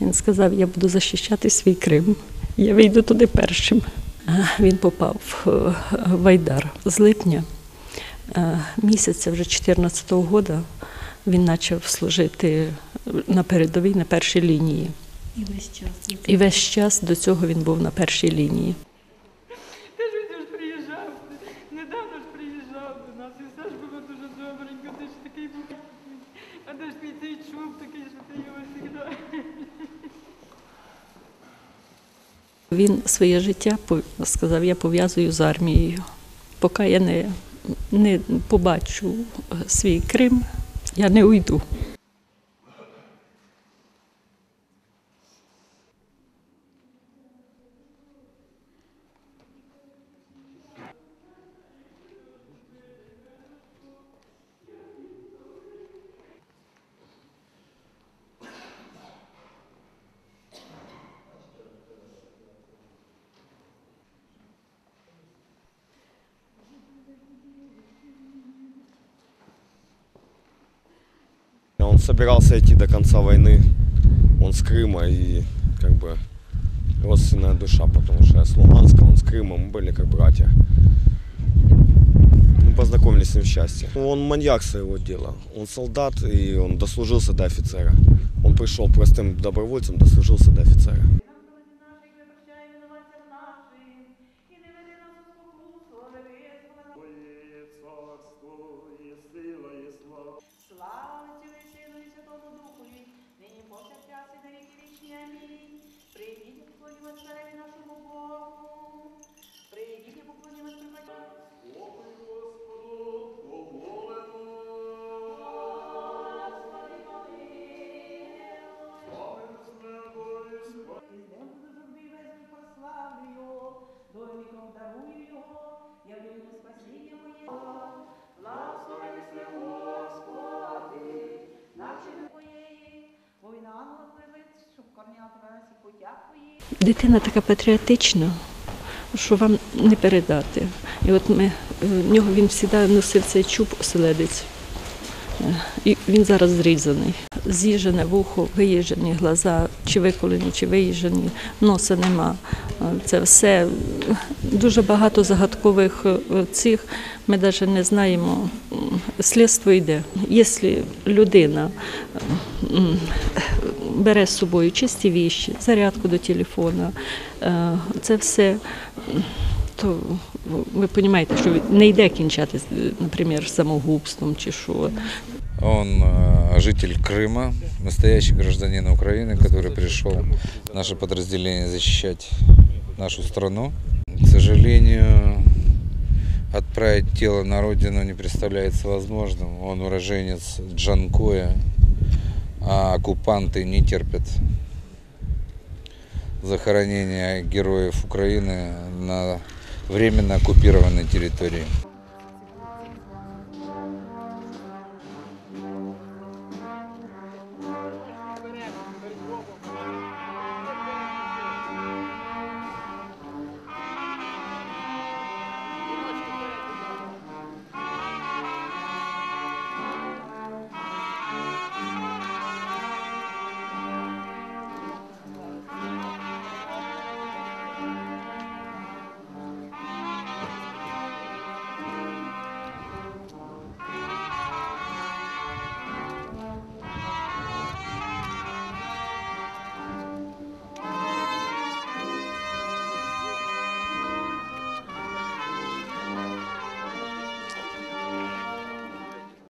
Він сказав, я буду захищати свій Крим. Я вийду туди першим. Е, Він попав е, в Айдар з липня е, місяця вже 14-го года. Він почав служити на передовій на першій лінії. І весь час. І весь час до цього він був на першій лінії. Ти ж він ж приїжджав, недавно ж приїжджав до нас, і все ж було дуже добренько, ти ж такий був. А де ж твій цей чуб такий, що ти його завжди. Він своє життя сказав, я пов'язую з армією. Поки я не, не побачу е, свій Крим, я не уйду. Он собирался идти до конца войны. Он с Крыма и как бы родственная душа, потому что я с Луганска, он с Крыма, мы были как братья. Мы познакомились с ним в счастье. Он маньяк своего дела. Он солдат и он дослужился до офицера. Он пришел простым добровольцем, дослужился до офицера. Прийдіть і поклонімо цареві нашому Богу. Прийдіть і поклонімо Господу. Домиком дарую його, явлю спасіння моє. Благословенний Господи, наче твоєї, війна напливить, Дитина така патріотична, що вам не передати. І от ми, в нього він завжди носив цей чуб оселедець. Е, І він зараз зрізаний. З'їжене вухо, виїжджені глаза, чи виколені, чи виїжджені, носа нема. Е, Це все е, дуже багато загадкових е, цих. Ми навіть не знаємо. Слідство йде. Якщо людина е, бере з собою чисті віші, зарядку до телефона, е, це все, м, то ви розумієте, що не йде кінчати, наприклад, самогубством чи що. Он э, житель Крыма, настоящий гражданин Украины, который пришел в наше подразделение защищать нашу страну. К сожалению, отправить тело на родину не представляется возможным. Он уроженец Джанкоя, а оккупанты не терпят захоронения героев Украины на временно оккупированной территории.